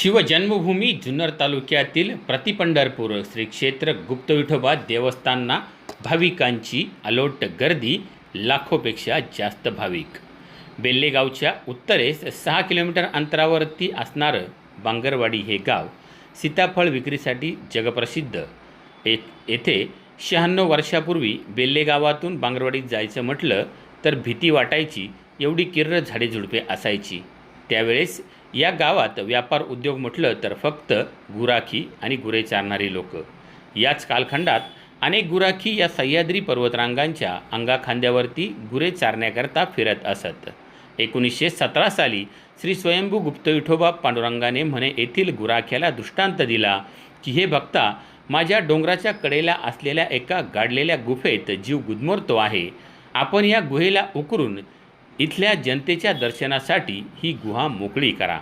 शिवजन्मभूमी जुन्नर तालुक्यातील प्रतिपंढरपूर श्री क्षेत्र गुप्त विठोबा देवस्थानना भाविकांची अलोट गर्दी लाखोपेक्षा जास्त भाविक. बेल्लेगावच्या उत्तरेस सहा किलोमीटर अंतरावरती असणारं बांगरवाडी हे गाव सीताफळ विक्रीसाठी जगप्रसिद्ध. ये येथे शहाण्णव वर्षापूर्वी बेल्लेगावातून बांगरवाडीत जायचं म्हटलं तर भीती वाटायची एवढी किर्र झाडेझुडपे असायची. त्यावेळेस या गावात व्यापार उद्योग म्हटलं तर फक्त गुराखी आणि गुरे चारणारी लोक. याच कालखंडात अनेक गुराखी या सह्याद्री पर्वतरांगांच्या अंगाखांद्यावरती गुरे चारण्याकरता फिरत असत. एकोणीसशे सतरा साली श्री स्वयंभू गुप्त विठोबा पांडुरंगाने म्हणे येथील गुराख्याला दृष्टांत दिला की हे भक्ता माझ्या डोंगराच्या कडेला असलेल्या एका गाडलेल्या गुफेत जीव गुदमरतो आहे. आपण या गुहेला उकरून इथल्या जनतेच्या दर्शनासाठी ही गुहा मोकळी करा.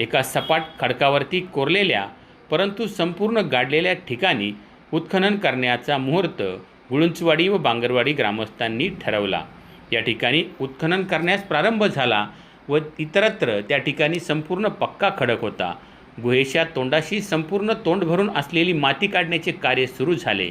एका सपाट खडकावरती कोरलेल्या परंतु संपूर्ण गाडलेल्या ठिकाणी उत्खनन करण्याचा मुहूर्त गुळुंचवाडी व बांगरवाडी ग्रामस्थांनी ठरवला. या ठिकाणी उत्खनन करण्यास प्रारंभ झाला व इतरत्र त्या ठिकाणी संपूर्ण पक्का खडक होता. गुहेच्या तोंडाशी संपूर्ण तोंड भरून असलेली माती काढण्याचे कार्य सुरू झाले.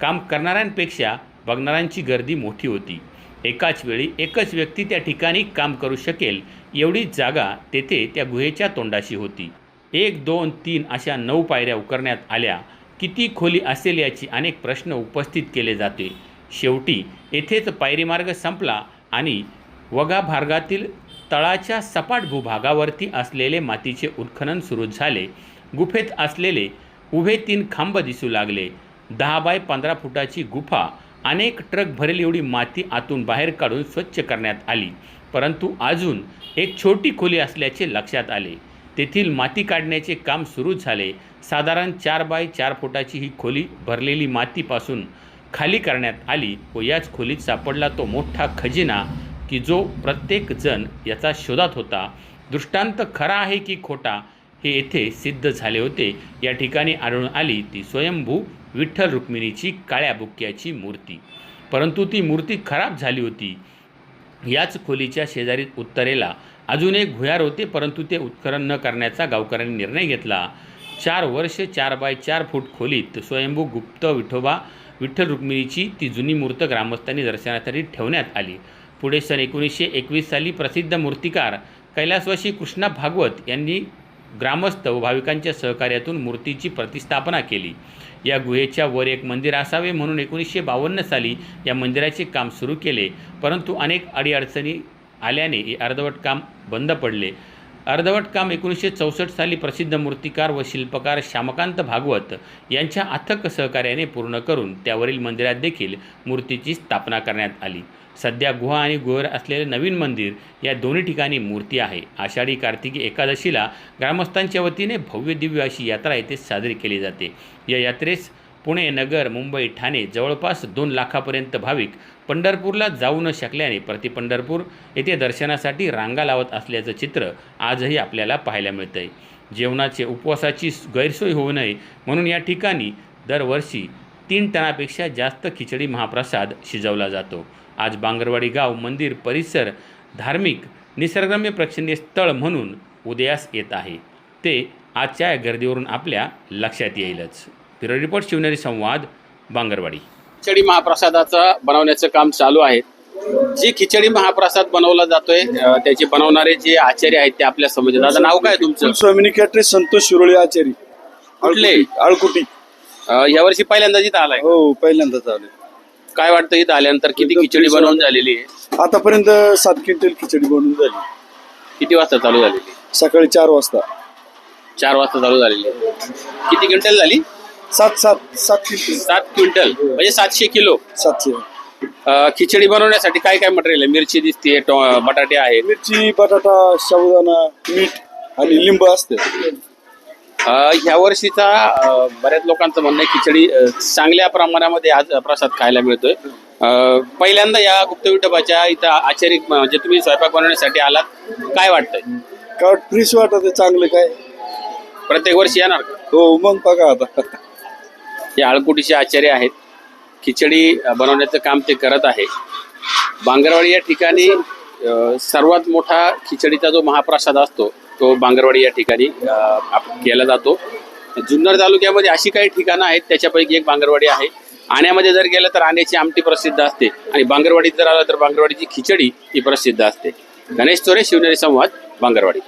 काम करणाऱ्यांपेक्षा बघणाऱ्यांची गर्दी मोठी होती. एकाच वेळी एकच व्यक्ती त्या ठिकाणी काम करू शकेल. एवढी जागा तेथे त्या गुहेच्या तोंडाशी होती. एक दोन तीन अशा नऊ पायऱ्या उकरण्यात आल्या. किती खोली असेल याची अनेक प्रश्न उपस्थित केले जाते. शेवटी येथेच पायरीमार्ग संपला आणि वगा भागातील तळाच्या सपाट भूभागावरती असलेले मातीचे उत्खनन सुरू झाले. गुफेत असलेले उभे तीन खांब दिसू लागले. दहा बाय पंधरा फुटाची गुफा अनेक ट्रक भरेल एवढी माती आतून बाहेर काढून स्वच्छ करण्यात आली. परंतु अजून एक छोटी खोली असल्याचे लक्षात आले. तेथील माती काढण्याचे काम सुरू झाले. साधारण चार बाय चार फुटाची ही खोली भरलेली मातीपासून खाली करण्यात आली व याच खोलीत सापडला तो मोठा खजिना की जो प्रत्येक जण याचा शोधात होता. दृष्टांत खरा आहे की खोटा हे येथे सिद्ध झाले होते. या ठिकाणी आढळून आली ती स्वयंभू विठ्ठल रुक्मिणीची काळ्या बुक्क्याची मूर्ती. परंतु ती मूर्ती खराब झाली होती. याच खोलीच्या शेजारी उत्तरेला अजून एक भुयार होते परंतु ते उत्खनन न करण्याचा गावकऱ्यांनी निर्णय घेतला. चार वर्ष चार बाय चार फूट खोलीत स्वयंभू गुप्त विठोबा विठ्ठल रुक्मिणीची ती जुनी मूर्त ग्रामस्थांनी दर्शनासाठी ठेवण्यात आली. पुढे सन एकोणीसशे एकवीस साली प्रसिद्ध मूर्तिकार कैलासवासी कृष्णा भागवत यांनी ग्रामस्थ व भाविकांच्या सहकार्यातून मूर्तीची प्रतिष्ठापना केली. या गुहेच्या वर एक मंदिर असावे म्हणून एकोणीसशे बावन्न साली या मंदिराचे काम सुरू केले. परंतु अनेक अडीअडचणी आल्याने हे अर्धवट काम बंद पडले. अर्धवट काम एकोणीसशे चौसष्ट साली प्रसिद्ध मूर्तिकार व शिल्पकार श्यामकांत भागवत यांच्या अथक सहकार्याने पूर्ण करून त्यावरील मंदिरात देखील मूर्तीची स्थापना करण्यात आली. सध्या गुहा आणि गुहेवर असलेले नवीन मंदिर या दोन्ही ठिकाणी मूर्ती आहे. आषाढी कार्तिकी एकादशीला ग्रामस्थांच्या वतीने भव्य दिव्य अशी यात्रा येथे साजरी केली जाते. या यात्रेस पुणे नगर मुंबई ठाणे जवळपास दोन लाखापर्यंत भाविक पंढरपूरला जाऊ न शकल्याने प्रति पंढरपूर येथे दर्शनासाठी रांगा लावत असल्याचं चित्र आजही आपल्याला पाहायला मिळतं आहे जेवणाचे उपवासाची गैरसोय होऊ नये म्हणून या ठिकाणी दरवर्षी तीन टनापेक्षा जास्त खिचडी महाप्रसाद शिजवला जातो. आज बांगरवाडी गाव मंदिर परिसर धार्मिक निसर्गरम्य प्रेक्षणीय स्थळ म्हणून उदयास येत आहे. ते आजच्या या गर्दीवरून आपल्या लक्षात येईलच. ब्युरो रिपोर्ट शिवनेरी संवाद बांगरवाडी. खिचडी महाप्रसादाचं बनवण्याचं काम चालू आहे. जी खिचडी महाप्रसाद बनवला जातोय त्याचे बनवणारे जे आचार्य आहेत ते आपल्यासमोर आहेत. दादा नाव काय तुमचं? स्वामिनी कॅटरे संतोष शिरोळे आचारी कुठले? आळकुटी- आळकुटी. अं, यावर्षी पहिल्यांदाच इथं आलाय. हो पहिल्यांदा चालू काय वाटतं इथं आल्यानंतर किती खिचडी बनवून. झालेली आहे? आतापर्यंत सात क्विंटल खिचडी बनवून झाली. किती वाजता चालू झालेली? आहे? सकाळी चार वाजता. चार वाजता चालू झालेली आहे. किती क्विंटल झाली? सात सात सात सात क्विंटल म्हणजे सातशे किलो. सातशे. अं, खिचडी बनवण्यासाठी काय काय मटेरियल आहे? मिरची दिसते बटाटे आहेत. मिरची बटाटा साबुदाणा मीठ आणि लिंब असते. अं, ह्या वर्षीचा अं, बऱ्याच लोकांचं म्हणणं आहे खिचडी अं, चांगल्या प्रमाणामध्ये आज प्रसाद खायला मिळतोय. अं, पहिल्यांदा या गुप्त विठोबाच्या इथं आचार्य म्हणजे तुम्ही स्वयंपाक बनवण्यासाठी आलात. काय वाटतंय? काय फ्रीश वाटत चांगलं काय? प्रत्येक वर्षी येणार का? हो मग बघा आता. हे आळकुटीचे आचार्य आहेत. खिचडी बनवण्याचं काम ते करत आहे. बांगरवाडी या ठिकाणी सर्वात मोठा खिचडीचा जो महाप्रसाद असतो तो बांगरवाडी या ठिकाणी आप- केला जातो. जुन्नर तालुक्यामध्ये अशी काही ठिकाणं आहेत त्याच्यापैकी एक बांगरवाडी आहे. आण्यामध्ये जर गेलं तर आण्याची आमटी प्रसिद्ध असते आणि बांगरवाडीत जर आलं तर बांगरवाडीची खिचडी ही प्रसिद्ध असते. गणेश चोरे शिवनेरी संवाद बांगरवाडी.